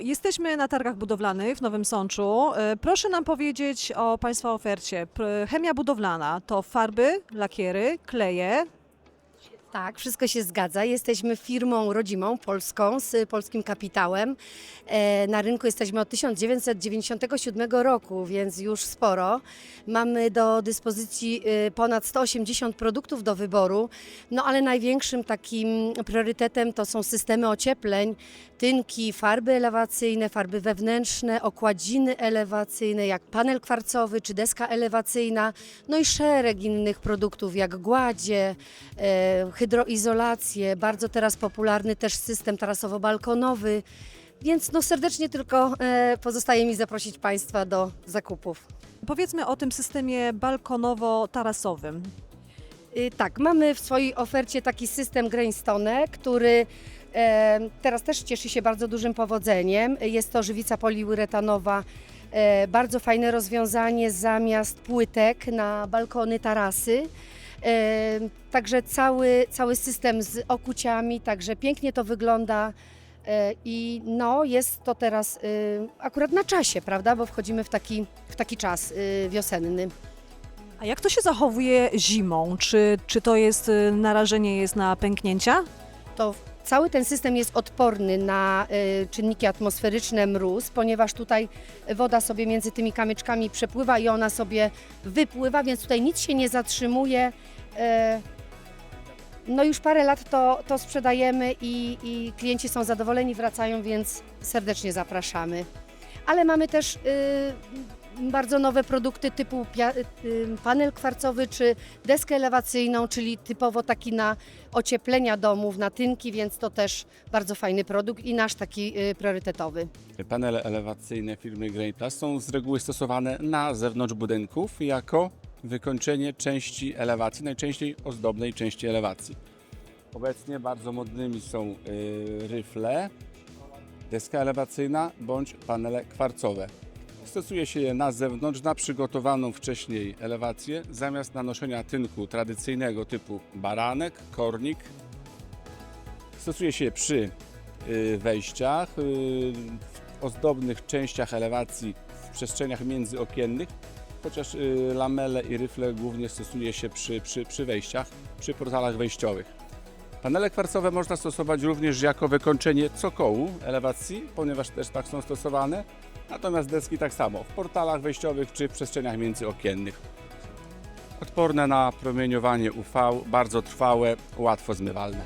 Jesteśmy na targach budowlanych w Nowym Sączu. E, Proszę nam powiedzieć o Państwa ofercie. P- Chemia budowlana to farby, lakiery, kleje. Tak, wszystko się zgadza. Jesteśmy firmą rodzimą, polską, z polskim kapitałem. E, Na rynku jesteśmy od 1997 roku, więc już sporo. Mamy do dyspozycji e, ponad 180 produktów do wyboru, no ale największym takim priorytetem to są systemy ociepleń, tynki, farby elewacyjne, farby wewnętrzne, okładziny elewacyjne, jak panel kwarcowy czy deska elewacyjna, no i szereg innych produktów, jak gładzie, e, hydroizolację, bardzo teraz popularny też system tarasowo-balkonowy, więc no serdecznie tylko e, pozostaje mi zaprosić Państwa do zakupów. Powiedzmy o tym systemie balkonowo-tarasowym. Y, Tak, mamy w swojej ofercie taki system Grainstone, który e, teraz też cieszy się bardzo dużym powodzeniem. Jest to żywica poliuretanowa, e, bardzo fajne rozwiązanie zamiast płytek na balkony, tarasy. Także cały, cały system z okuciami, także pięknie to wygląda. E, I no, jest to teraz y, akurat na czasie, prawda? Bo wchodzimy w taki, w taki czas y, wiosenny. A jak to się zachowuje zimą? Czy, czy to jest y, narażenie jest na pęknięcia? to cały ten system jest odporny na y, czynniki atmosferyczne, mróz, ponieważ tutaj woda sobie między tymi kamyczkami przepływa i ona sobie wypływa, więc tutaj nic się nie zatrzymuje. E, no już parę lat to, to sprzedajemy i, i klienci są zadowoleni, wracają, więc serdecznie zapraszamy. Ale mamy też y, bardzo nowe produkty typu y, panel kwarcowy czy deskę elewacyjną, czyli typowo taki na ocieplenia domów, na tynki, więc to też bardzo fajny produkt i nasz taki y, priorytetowy. Panele elewacyjne firmy Greyplus są z reguły stosowane na zewnątrz budynków jako wykończenie części elewacji, najczęściej ozdobnej części elewacji. Obecnie bardzo modnymi są y, ryfle, deska elewacyjna bądź panele kwarcowe. Stosuje się je na zewnątrz, na przygotowaną wcześniej elewację, zamiast nanoszenia tynku tradycyjnego typu baranek, kornik. Stosuje się je przy y, wejściach, y, w ozdobnych częściach elewacji, w przestrzeniach międzyokiennych, chociaż y, lamele i ryfle głównie stosuje się przy, przy, przy wejściach, przy portalach wejściowych. Panele kwarcowe można stosować również jako wykończenie cokołu elewacji, ponieważ też tak są stosowane, natomiast deski tak samo w portalach wejściowych czy w przestrzeniach międzyokiennych. Odporne na promieniowanie UV, bardzo trwałe, łatwo zmywalne.